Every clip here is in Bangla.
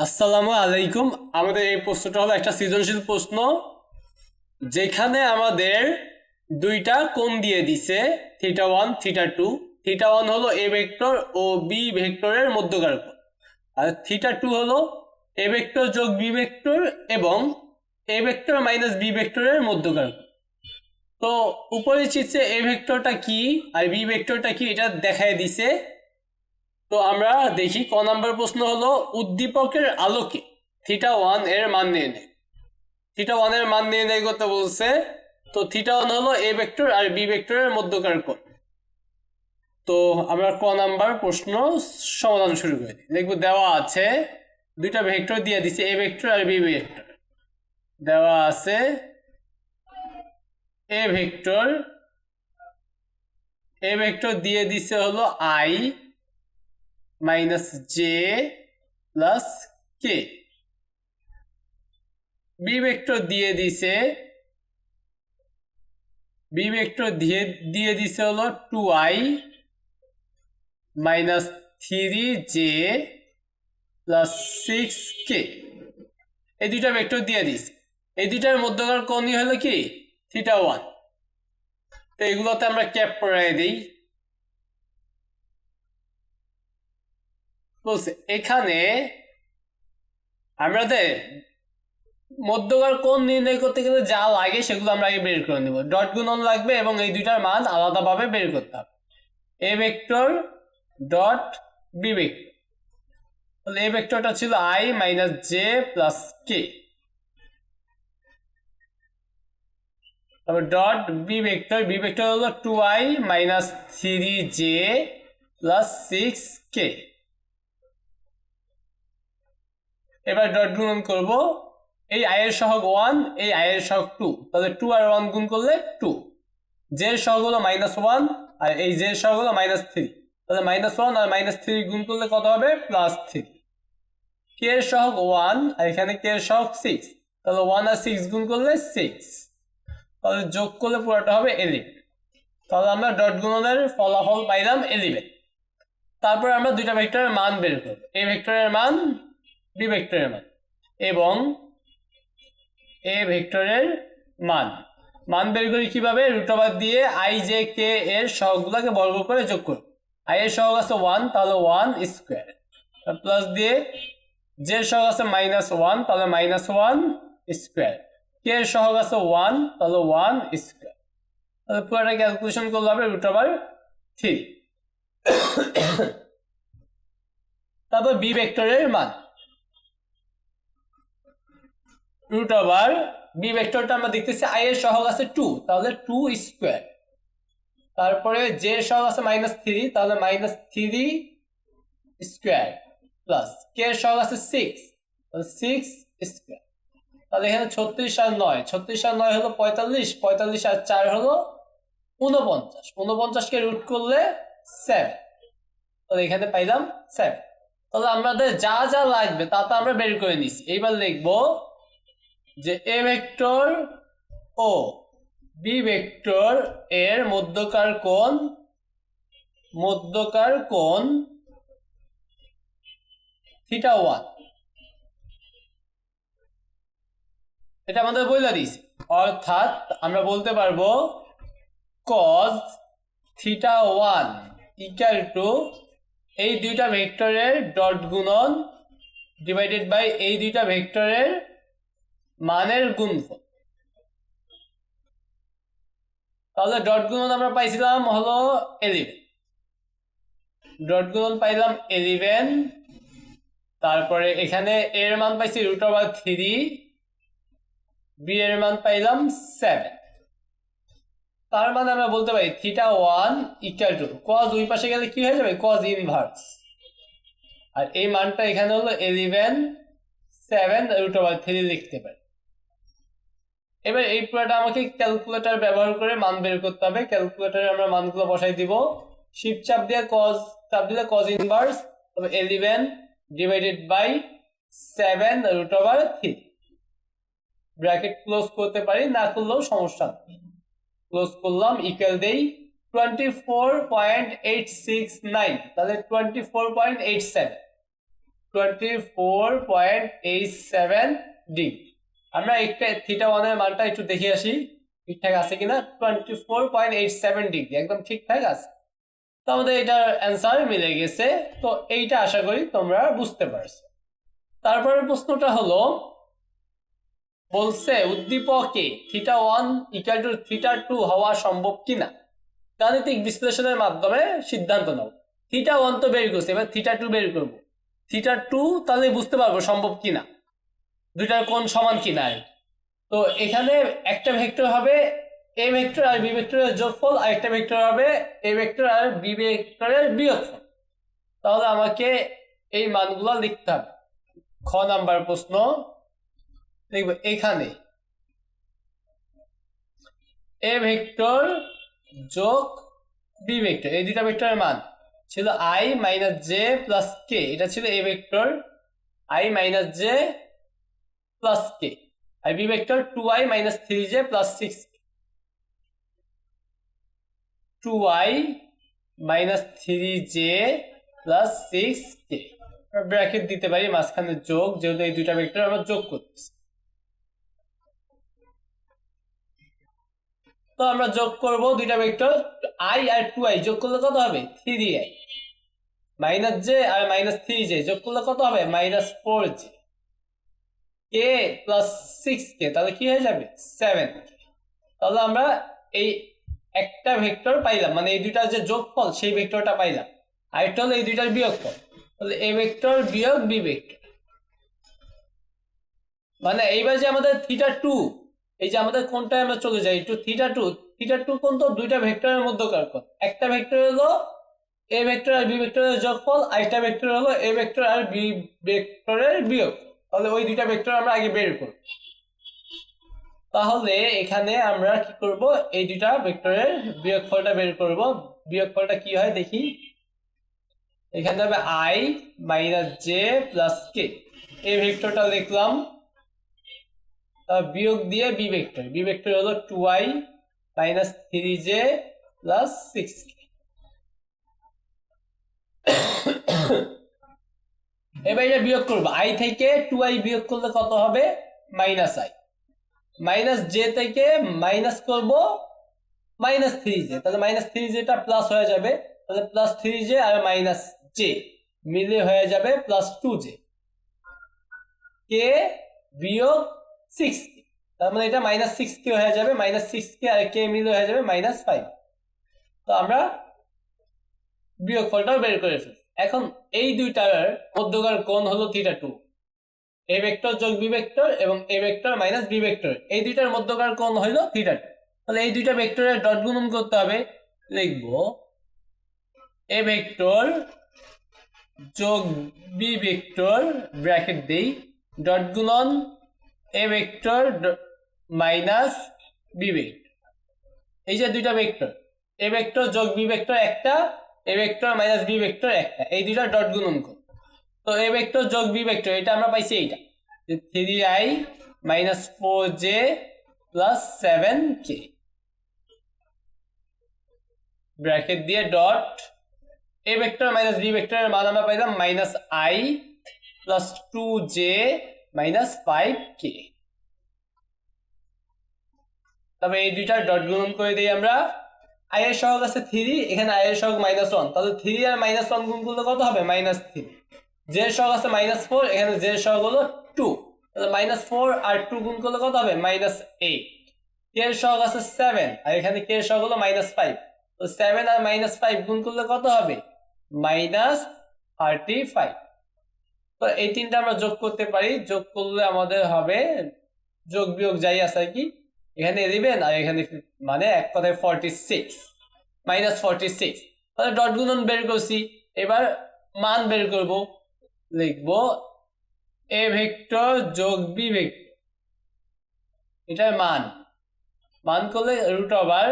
আসসালামু আলাইকুম। আমাদের এই প্রশ্নটা হলো একটা সৃজনশীল প্রশ্ন, যেখানে আমাদের দুইটা কোণ দিয়ে দিছে theta one theta two theta one হলো এ ভেক্টর ও বি ভেক্টরের মধ্যকার কোণ। আর থিটা টু হলো এ ভেক্টর যোগ বি ভেক্টর এবং এ ভেক্টর মাইনাস বি ভেক্টরের মধ্যকার কোণ। তো উপরে চিত্রে এ ভেক্টরটা কি আর বি ভেক্টরটা কি এটা দেখায় দিছে। তো আমরা দেখি ক নাম্বার প্রশ্ন হলো, উদ্দীপকের আলোকে থিটা ওয়ানের মান নিয়ে নেয় থিটা ওয়ানের মান নিয়ে নেয় করতে বলছে। তো থিটা ওয়ান হলো এ ভেক্টর আর বি ভেক্টরের মধ্যকার কোণ। তো আমরা ক নাম্বার প্রশ্ন সমাধান শুরু করে দিই। দেখব দেওয়া আছে, দুইটা ভেক্টর দিয়ে দিছে এ ভেক্টর আর বি ভেক্টর দেওয়া আছে এ ভেক্টর এ ভেক্টর দিয়ে দিছে হলো i minus j plus k? B vector দিয়ে দিছে, বি ভেক্টর দিয়ে দিয়ে দিছে হলো two i minus three j plus six k. এই দুইটা ভেক্টর দিয়ে দিছে। এই দুইটার মধ্যকার কোণই হলো কি? Theta one. তো এগুলোতে আমরা ক্যাপ পড়াই দিই। বলছে, এখানে আমাদের মধ্যকার কোণ নির্ণয় করতে গেলে যা লাগে সেগুলো আমরা আগে বের করে নেব। ডট গুণন লাগবে এবং এই দুইটার মান আলাদাভাবে বের করতে হবে। A vector dot B vector. A ভেক্টরটা ছিল i minus j plus k. তারপর dot B vector B vector হলো two i minus three j plus six k. এবার ডট গুণন করব, এই আয়ের সহগ ওয়ান এই আয়ের সহগ টু তাহলে টু আর ওয়ান গুণ করলে টু জে সহগ হলো মাইনাস ওয়ান আর এই জে সহগ হলো মাইনাস থ্রি তাহলে মাইনাস ওয়ান আর মাইনাস থ্রি গুণ করলে কত হবে? প্লাস থ্রি কে এর সহগ ওয়ান আর এখানে কে এর সহগ সিক্স তাহলে ওয়ান আর সিক্স গুণ করলে সিক্স তাহলে যোগ করলে পুরোটা হবে এলিভেন তাহলে আমরা ডট গুণনের ফলাফল পাইলাম এলিভেন তারপর আমরা দুইটা ভেক্টরের মান বের করব। এই ভেক্টরের মান বি ভেক্টরের মান। এবং এ ভেক্টরের মান। মান বের করি কীভাবে? রুটওভার দিয়ে আই জে কে এর সহগগুলোকে বর্গ করে যোগ করব। আই এর সহগ আছে ওয়ান তাহলে ওয়ান স্কোয়ার প্লাস দিয়ে জে সহগ আছে মাইনাস ওয়ান তাহলে মাইনাস ওয়ান স্কোয়ার কে এর সহগ আছে ওয়ান তাহলে ওয়ান স্কোয়ার তাহলে পুরোটা ক্যালকুলেশন করলে হবে রুটওভার থ্রি তারপর বি ভেক্টরের মান। রুট ওভার বি ভেক্টরটা আমরা দেখতেছি আই এর সহগ আছে টু তাহলে টু স্কোয়ার তারপরে জে এর সহগ আছে মাইনাস থ্রি তাহলে minus three square plus k এর সহগ আছে সিক্স সিক্স স্কোয়ার তাহলে এখানে ছত্রিশ আর নয়, ছত্রিশ আর নয় হলো পঁয়তাল্লিশ পঁয়তাল্লিশ আর চার হলো উনপঞ্চাশ উনপঞ্চাশকে রুট করলে সেভেন তাহলে এখানে পাইলাম সেভেন তাহলে আমাদের যা যা লাগবে তা তো আমরা বের করে নিছি এইবার লিখব যে এ ভেক্টর ও বি ভেক্টর এর মধ্যকার কোণ মধ্যকার কোণ থিটা ওয়ান। এটা আমাদের বইলা দিয়েছে। অর্থাৎ আমরা বলতে পারব cos theta one equal to এই দুইটা ভেক্টরের ডট গুণন ডিভাইডেড বাই এই দুইটা ভেক্টরের মানের গুণফল। তাহলে ডট গুণন আমরা পাইছিলাম হলো এলিভেন ডট গুণন পাইলাম এলিভেন তারপরে এখানে এর মান পাইছি রুট ওভার থ্রি বি এর মান পাইলাম সেভেন তার মানে আমরা বলতে পারি theta one equal to cos ওই পাশে গেলে কি হয়ে যাবে? কজ ইনভার্স আর এই মানটা এখানে হলো eleven seven root over three লিখতে পারি। এবার এই পুরোটা আমাকে ক্যালকুলেটর ব্যবহার করে মান বের করতে হবে। ক্যালকুলেটরে আমরা মানগুলো বসাই দিব। শিফট চাপ দিয়ে কজ চাপ দিলে কজ ইনভার্স তবে eleven divided by seven root over three bracket close করতে পারি, না করলেও সমস্যা ক্লোজ করলাম ইকুয়াল দেই twenty four point eight six nine তাহলে twenty four point eight seven twenty four point eight seven degree আমরা একটা থিটা ওয়ানের মানটা একটু দেখে আসি, ঠিকঠাক আছে কিনা? Twenty four point eight seven degree একদম ঠিকঠাক আছে। তো আমাদের এটার অ্যান্সার মিলে গেছে। তো এইটা আশা করি তোমরা বুঝতে পারছ। তারপরের প্রশ্নটা হলো, বলছে উদ্দীপকে theta one equal to theta two হওয়া সম্ভব কিনা? গাণিতিক বিশ্লেষণের মাধ্যমে সিদ্ধান্ত নাও। থিটা ওয়ান তো বের করছে, এবার থিটা টু বের করব। থিটা টু তাহলে বুঝতে পারব সম্ভব কিনা? দুইটার কোন সমান কি নাই? তো এখানে একটা ভেক্টর হবে এ ভেক্টর আর বি ভেক্টরের যোগফল, আর একটা ভেক্টর হবে এ ভেক্টর আর বি ভেক্টরের বিয়োগফল। তাহলে আমাকে এই মানগুলো লিখতে হবে। খ নাম্বার প্রশ্ন, দেখব এখানে এ ভেক্টর যোগ বি ভেক্টর, এই দুটা ভেক্টরের মান ছিল i minus j plus k, এটা ছিল A vector, i minus j plus k R B vector two i minus three j plus six two i minus three j plus six k bracket দিতে পারি, মাঝখানে যোগ, যেহেতু এই দুইটা ভেক্টর আমরা যোগ করতেছি তো আমরা যোগ করব দুইটা ভেক্টর আই আর টু আই যোগ করলে কত হবে? থ্রি আই মাইনাস জে আর মাইনাস থ্রি জে যোগ করলে কত হবে? Minus four j k plus six k তাহলে কি হয়ে যাবে? সেভেন তাহলে আমরা এই একটা ভেক্টর পাইলাম মানে এই দুইটার যে যোগফল, সেই ভেক্টরটা পাইলাম। আরেকটা হলো এই দুইটার বিয়োগফল। তাহলে এ ভেক্টর বিয়োগ বি ভেক্টর মানে এইবার যে আমাদের থিটা টু এই যে আমাদের কোনটায় আমরা চলে যাই, একটু থিটা টু থিটা টু কোন তো দুইটা ভেক্টরের মধ্যকার কোণ। একটা ভেক্টর হলো এ ভেক্টর আর বি ভেক্টরের যোগফল আরেকটা ভেক্টর হলো এ ভেক্টর আর বি ভেক্টরের বিয়োগ। তাহলে ওই দুইটা ভেক্টর আমরা আগে বের করব। তাহলে এখানে আমরা কি করব? এই দুইটা ভেক্টরের বিয়োগফলটা বের করব। বিয়োগফলটা কি হয় দেখি? এখানে হবে i minus j plus k এই ভেক্টরটা লিখলাম। বিয়োগ দিয়ে বি ভেক্টর বি ভেক্টর হলো two i minus three j plus six k এবার এটা বিয়োগ করব। আই থেকে টু আই বিয়োগ করলে কত হবে? মাইনাস আই মাইনাস জে থেকে মাইনাস করব মাইনাস থ্রি জে তাহলে মাইনাস থ্রি জেটা প্লাস হয়ে যাবে। তাহলে প্লাস থ্রি জে আর মাইনাস জে মিলে হয়ে যাবে প্লাস টু জে কে বিয়োগ সিক্স তার মানে এটা মাইনাস সিক্স কে হয়ে যাবে। মাইনাস সিক্স কে আর কে মিলে হয়ে যাবে মাইনাস ফাইভ তো আমরা বিয়োগ ফলটাও বের করে ফেলছি। এখন এই দুইটার মধ্যকার কোণ হলো থিটা টু এ ভেক্টর যোগ বি ভেক্টর এবং A vector minus B vector এই দুইটার মধ্যকার কোণ হলো থিটা টু তাহলে এই দুইটা ভেক্টরের ডট গুণন করতে হবে। লিখব এ ভেক্টর যোগ বি ভেক্টর ব্র্যাকেট দেই। ডট গুণন A vector minus B vector এই যে দুইটা ভেক্টর এ ভেক্টর যোগ বি ভেক্টর একটা A vector minus B vector একটা। এই দুইটা ডট গুণন কর। তো এ ভেক্টর যোগ বি ভেক্টর এটা আমরা পাইছি এইটা। Three i minus four j plus seven k bracket দিয়ে dot A vector minus B ভেক্টরের মান আমরা পাইলাম minus i plus two j minus five k তবে এই দুইটার ডট গুণন করে দিই আমরা। আই এর সহগ আছে থ্রি এখানে আই এর সহগ মাইনাস ওয়ান তাহলে থ্রি আর মাইনাস ওয়ান গুণ করলে কত হবে? মাইনাস থ্রি জে এর সহগ আছে মাইনাস ফোর এখানে জে এর সহগ হলো টু তাহলে মাইনাস ফোর আর টু গুণ করলে কত হবে? মাইনাস এইট কে এর সহগ আছে সেভেন আর এখানে কে এর সহগ হলো মাইনাস ফাইভ তো সেভেন আর মাইনাস ফাইভ গুণ করলে কত হবে? মাইনাস থার্টি ফাইভ তো এই তিনটা আমরা যোগ করতে পারি। যোগ করলে আমাদের হবে, যোগ বিয়োগ যাই আছে আর কি এখানে দিবেন, আর এখানে মানে এক কথায় forty six minus forty six তাহলে ডট গুণন বের করছি। এবার মান বের করব। লিখব এ ভেক্টর যোগ বি ভেক্টর এটার মান। মান করলে রুট ওভার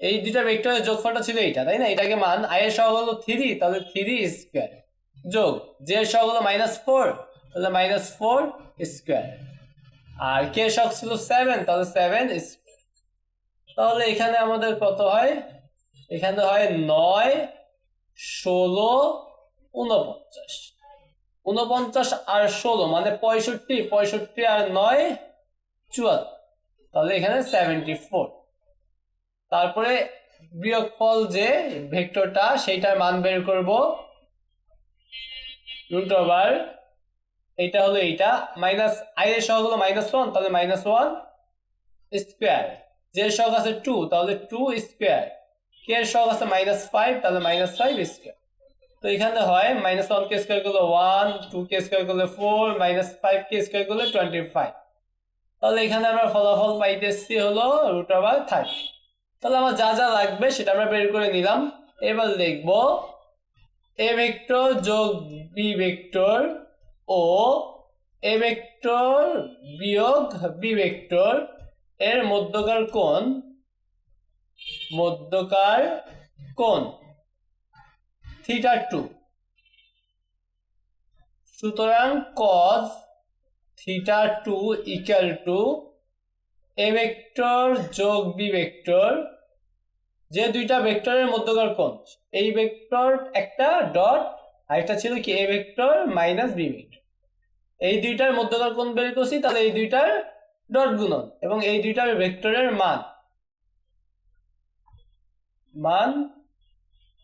এই দুটা ভেক্টরের যোগফলটা ছিল এটা তাই না? এটাকে মান আই এর সহগ হলো থ্রি তাহলে থ্রি স্কোয়ার যোগ জে এর সহগ হলো মাইনাস ফোর তাহলে মাইনাস ফোর স্কোয়ার আর কে শক ছিল? সেভেন তাহলে সেভেন তাহলে এখানে আমাদের কত হয়? এখানে হয় নয়, ষোলো উনপঞ্চাশ উনপঞ্চাশ আর ষোলো মানে পঁয়ষট্টি পঁয়ষট্টি আর নয় চুয়াত্তর তাহলে এখানে সেভেন্টি ফোর তারপরে বিয়োগফল যে ভেক্টরটা, সেইটার মান বের করব। রুট ওভার এইটা হলো এইটা মাইনাস আই এর সহগ হলো মাইনাস ওয়ান তাহলে মাইনাস ওয়ান স্কোয়ার যে সহগ আছে টু তাহলে টু স্কোয়ার কে এর সহগ আছে মাইনাস ফাইভ তাহলে মাইনাস ফাইভ স্কোয়ার তো এখানে হয় মাইনাস ওয়ান কে স্কোয়ার করলে ওয়ান টু কে স্কোয়ার করলে ফোর মাইনাস ফাইভ কে স্কোয়ার করলে টোয়েন্টি ফাইভ তাহলে এখানে আমরা ফলাফল পাইতেছি হলো রুট ওভার থার্টি তাহলে আমার যা যা লাগবে সেটা আমরা বের করে নিলাম। এবার লিখব এ ভেক্টর যোগ বি ভেক্টর ও এ ভেক্টর বিয়োগ বি ভেক্টর এর মধ্যকার কোণ মধ্যকার কোণ, থিটা টু। সুতরাং cos theta two equal to A vector যোগ বি ভেক্টর, যে দুইটা ভেক্টরের মধ্যকার কোণ, এই ভেক্টর একটা ডট, আরেকটা ছিল কি, A vector minus B vector. এই দুইটার মধ্যকার কোণ বের করছি, তাহলে এই দুইটার ডট গুণন এবং এই দুইটার ভেক্টরের মান। মান,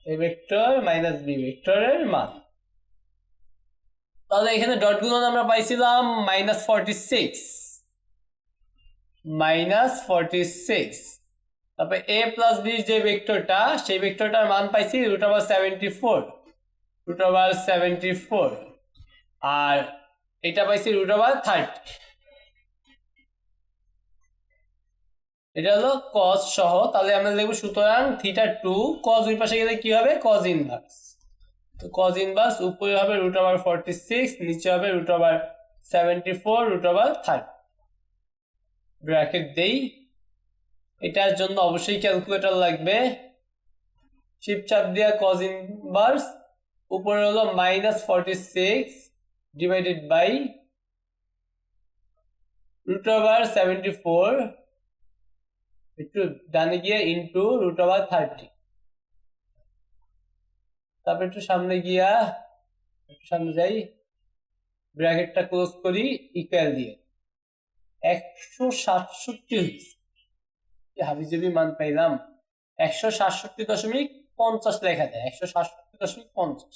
এ ভেক্টর মাইনাস বি ভেক্টরের মান। তাহলে এখানে ডট গুণন আমরা পাইছিলাম minus forty six. Minus forty six. তারপরে এ প্লাস বি যে ভেক্টরটা, সেই ভেক্টরটার মান পাইছি root over seventy four root over seventy four আর এটা পাইছি রুট ওভার থার্টি এটা হলো কজ সহ, তাহলে আমরা লিখব সুতরাং থিটা টু কজ ওই পাশে গেলে কি হবে? কজ ইনভার্স তো কজ ইনভার্স উপরে হবে রুট ওভার ফর্টি সিক্স নিচে হবে root over seventy four root over thirty bracket দেই। এটার জন্য অবশ্যই ক্যালকুলেটর লাগবে। শিপচাপ দেওয়া কজ ইনভার্স উপরে হলো minus forty six by root over seventy four একটু ডানে গিয়ে ইন্টু রুট ওভার থার্টি তারপর একটু সামনে গিয়া একটু সামনে যাই ব্র্যাকেটটা ক্লোজ করি ইকুয়াল দিয়ে। একশো সাতষট্টি হাবিজাবি মান পাইলাম। একশো সাতষট্টি দশমিক পঞ্চাশ লেখা যায়। একশো সাতষট্টি দশমিক পঞ্চাশ।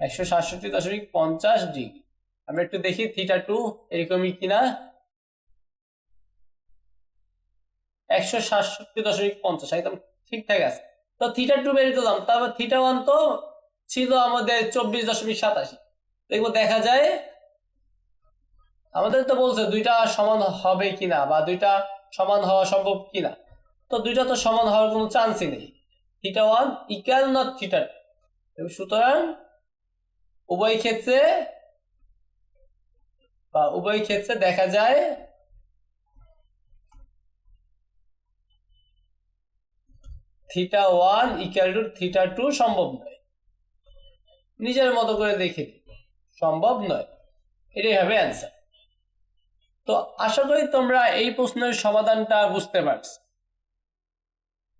একশো সাতষট্টি দশমিক পঞ্চাশ ডিগ্রি। আমরা একটু দেখি থিটা টু এরকমই কিনা? একশো সাতষট্টি দশমিক পঞ্চাশ, একদম ঠিকঠাক আছে। তো থিটা টু তারপর থিটা ওয়ান তো ছিল আমাদের চব্বিশ দশমিক সাতাশি। দেখব, দেখা যায়, আমাদের তো বলছে দুইটা সমান হবে কিনা, বা দুইটা সমান হওয়া সম্ভব কিনা। তো দুইটা তো সমান হওয়ার কোনো চান্সই নেই। Theta one equal not theta সুতরাং উভয় ক্ষেত্রে বা উভয় ক্ষেত্রে দেখা যায় theta one equal to theta two সম্ভব নয়। নিজের মতো করে দেখে সম্ভব নয়। এটাই হবে অ্যান্সার তো আশা করি তোমরা এই প্রশ্নের সমাধানটা বুঝতে পারছ।